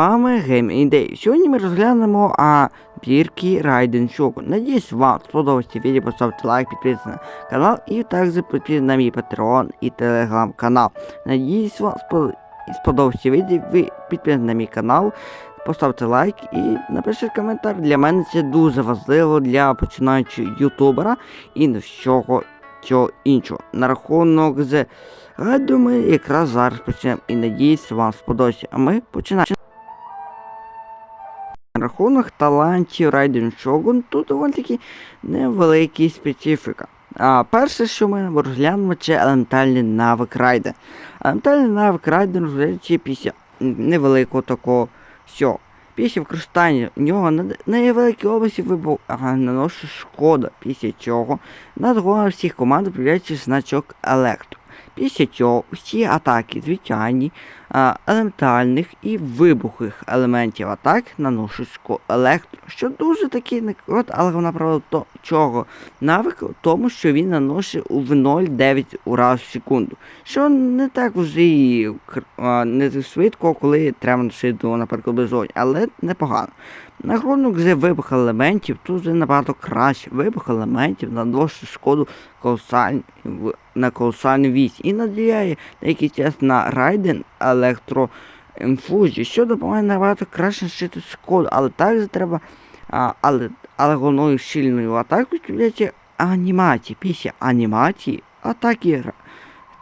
вами Game Ідей. Сьогодні ми розглянемо а, бірки Райден Шоку. Надіюсь, вам сподобається відео, поставте лайк, підписуйтесь на канал і також підписуйтесь на мій Patreon і Telegram канал. Надіюсь, вам спо- сподобається відео, ви підписуйтесь на мій канал, поставте лайк і напишіть коментар. Для мене це дуже важливо для починаючого ютубера і всього цього іншого. На рахунок з Гаду ми якраз зараз почнемо і надіюсь, вам сподобається. А ми починаємо. На рахунок талантів Райден Шогун тут доволі таки невеликий специфіка. А перше, що ми розглянемо, це елементальний навик Райден. Елементальний навик Райден розглядається після невеликого такого всього. Після використання нього на на невеликій області вибух наносить шкода, після чого над головами всіх команд появляється значок електро. Після цього всі атаки звичайні, елементальних і вибухових елементів атак наносять шкоду електро, що дуже такий не некрот, але вона правда то чого навик в тому, що він наносить у 0,9 ураз в секунду, що не так вже і не так швидко, коли треба носити наприклад, безодні, але непогано. На рахунок з вибух елементів тут вже набагато краще. Вибух елементів наносить шкоду колосальні, на колосальну вісь і наділяє деякий час на райден електроінфузію, що допомагає набагато краще нищити шкоду, але також треба. А, але, але головною щільною атакою являється анімації. Після анімації атаки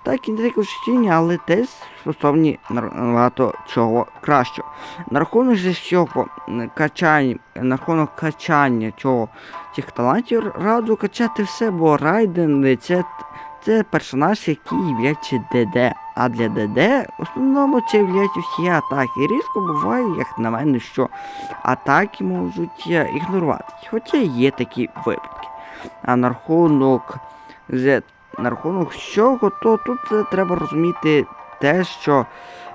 так і не такі щільні, але теж способні на набагато чого кращого. На рахунок же цього качання, на рахунок качання цього цих талантів раджу качати все, бо Райден це, це персонаж, який є ДД. А для ДД в основному це являються всі атаки. Різко буває, як на мене, що атаки можуть е, ігнорувати. Хоча є такі випадки. А на рахунок з на рахунок чого, то тут е, треба розуміти те, що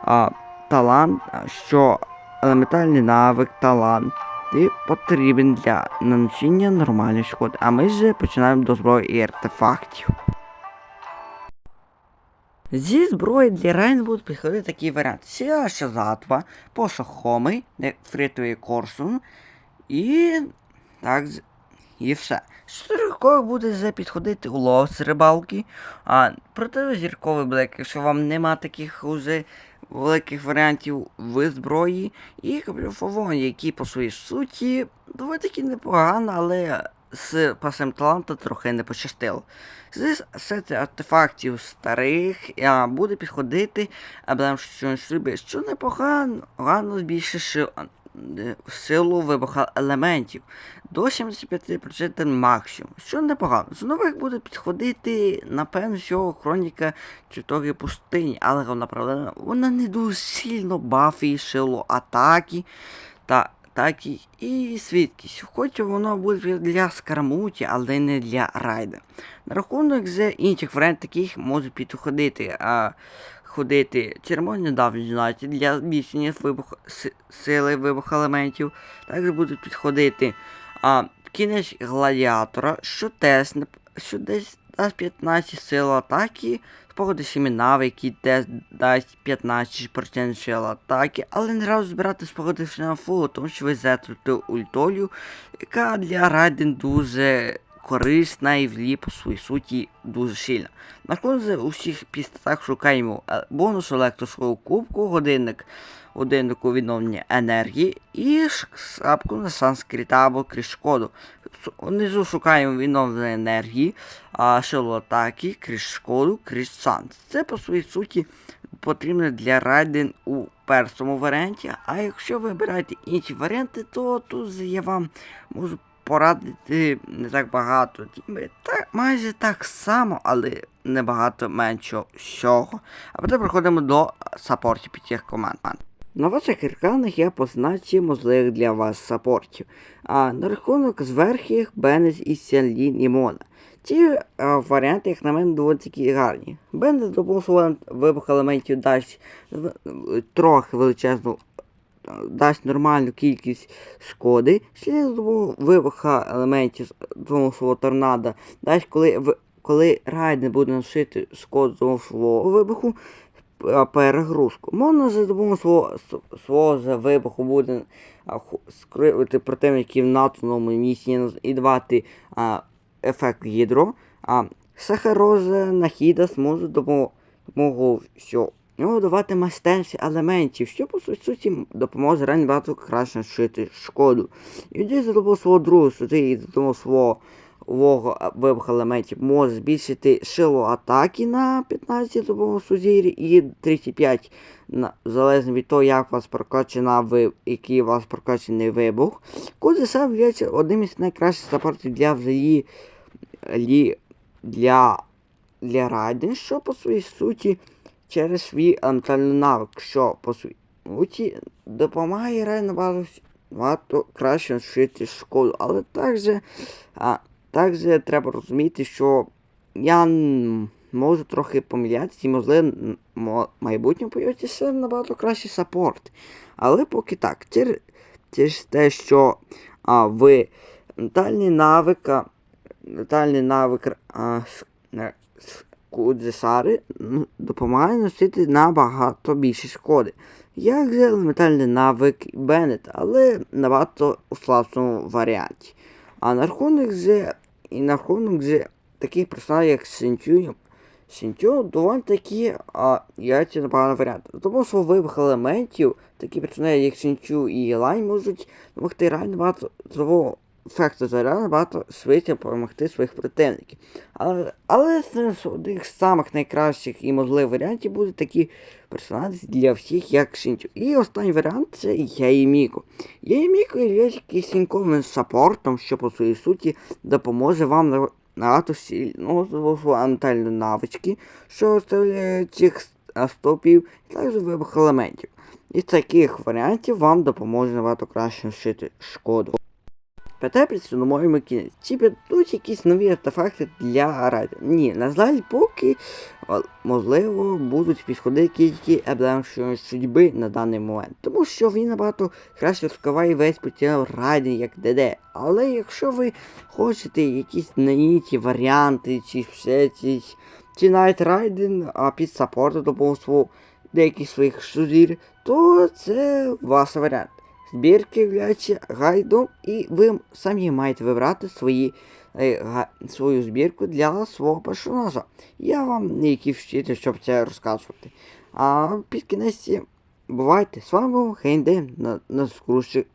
а, талант, що елементальний навик, талант і потрібен для нанесення нормальної шкоди. А ми ж починаємо до зброї і артефактів. Зі зброї для Райн будуть підходити такі варіанти. Сіла Шазатва, Посохомий, Нефритовий Корсун і так і все. Чотирьохковий буде вже підходити улов з рибалки, а протизірковий блек, якщо вам нема таких уже великих варіантів в зброї, і каплюфовон, який по своїй суті доволі таки непогано, але з пасем таланта трохи не пощастило. З сети артефактів старих а, буде підходити Аблем що шлюби, що непогано, збільшивши а, е, силу вибуха елементів до 75% максимум, що непогано. З нових буде підходити, напевно, що хроніка чотири пустині, але вона правда, вона не дуже сильно бафить силу атаки та атаки і свідкість. Хоч воно буде для скармуті, але не для райда. На рахунок з інших варіантів таких можуть підходити. А, Ходити червоні давні знаті для збільшення вибух, сили вибуху елементів. Також будуть підходити а, кінець гладіатора, що теж що десь дасть 15 сил атаки, спогади семінави, який теж дасть 15% сил атаки, але не разу збирати спогади на фулу, тому що ви зетруте ультолю, яка для Райден дуже корисна і влі по своїй суті дуже сильна. На кожній у всіх пістах шукаємо е, бонус електрошколу кубку, годинник годиннику відновлення енергії і шапку на санскрита або крізь шкоду. С- Внизу шукаємо відновлення енергії, атаки, крізь шкоду, крізь санс. Це по своїй суті потрібно для райден у першому варіанті. А якщо ви обираєте інші варіанти, то тут я вам можу порадити не так багато. Так, майже так само, але небагато меншого всього. А потім переходимо до саппортів під цих команд. На ваших екранах я позначив можливих для вас саппортів. А на рахунок зверхів Бенес і Сянлін і Мона. Ці а, варіанти, як на мене, доволі такі гарні. Бенес допомогу вибух елементів дасть в- трохи величезну е, дасть нормальну кількість шкоди. Слід вибуха елементів допомогу торнадо дасть, коли в коли райдер буде носити шкоду свого вибуху, перегрузку. Можна за допомогою свого, свого за вибуху буде скривити противників на одному місці і давати а, ефект гідро. А сахароза нахіда зможе допомогу, допомогу Його давати майстерність елементів, що по суті допоможе багато краще шити шкоду. І тоді за свого другу суди і за свого свого а, вибух елементів може збільшити силу атаки на 15 допомогою сузір'я і 35 на, залежно від того, як у вас прокачана ви, який у вас прокачаний вибух. Куди сам є одним із найкращих саппортів для взагалі лі, для, для райден, що по своїй суті через свій елементальний навик, що по суті допомагає реально багато, краще шити шкоду. Але також, також треба розуміти, що я можу трохи помилятися і можливо в майбутньому появиться набагато кращий саппорт. Але поки так, через, те, що а, ви ментальний навик, а, ментальний навик а, Кудзесари допомагає носити набагато більше шкоди. Як же елементальний навик Беннет, але набагато у слабшому варіанті. А на рахунок же, і на рахунок же таких персонажів, як Синтю, Сінтю доволі такі а, є непоганий варіант. Тому що вибух елементів, такі персонажі, як Сінтю і Лайн, можуть допомогти реально багато того ефекту заряду набагато швидше перемогти своїх противників. Але, але серед одних з самих найкращих і можливих варіантів будуть такі персонажі для всіх, як Шинчу. І останній варіант це Яєміко. Яєміко є кисіньковим саппортом, що по своїй суті допоможе вам на- набагато сильного ментальні навички, що оставляють цих стопів, і також вибух елементів. Із таких варіантів вам допоможе набагато краще шити шкоду. Питає підсумуємо кінець. Чи підуть якісь нові артефакти для райду? Ні, на жаль, поки можливо будуть підходити тільки еблемшої судьби на даний момент. Тому що він набагато краще розкриває весь потенціал райду як ДД. Але якщо ви хочете якісь наїті варіанти, чи все ці, чи навіть райден а під саппорту допомогу деяких своїх шузір, то це ваш варіант. Збірки являються гайдом, і ви самі маєте вибрати свої, е, га- свою збірку для свого персонажа. Я вам не який вчитель, щоб це розказувати. А під кінець бувайте. З вами був Хейнде на, на скруші.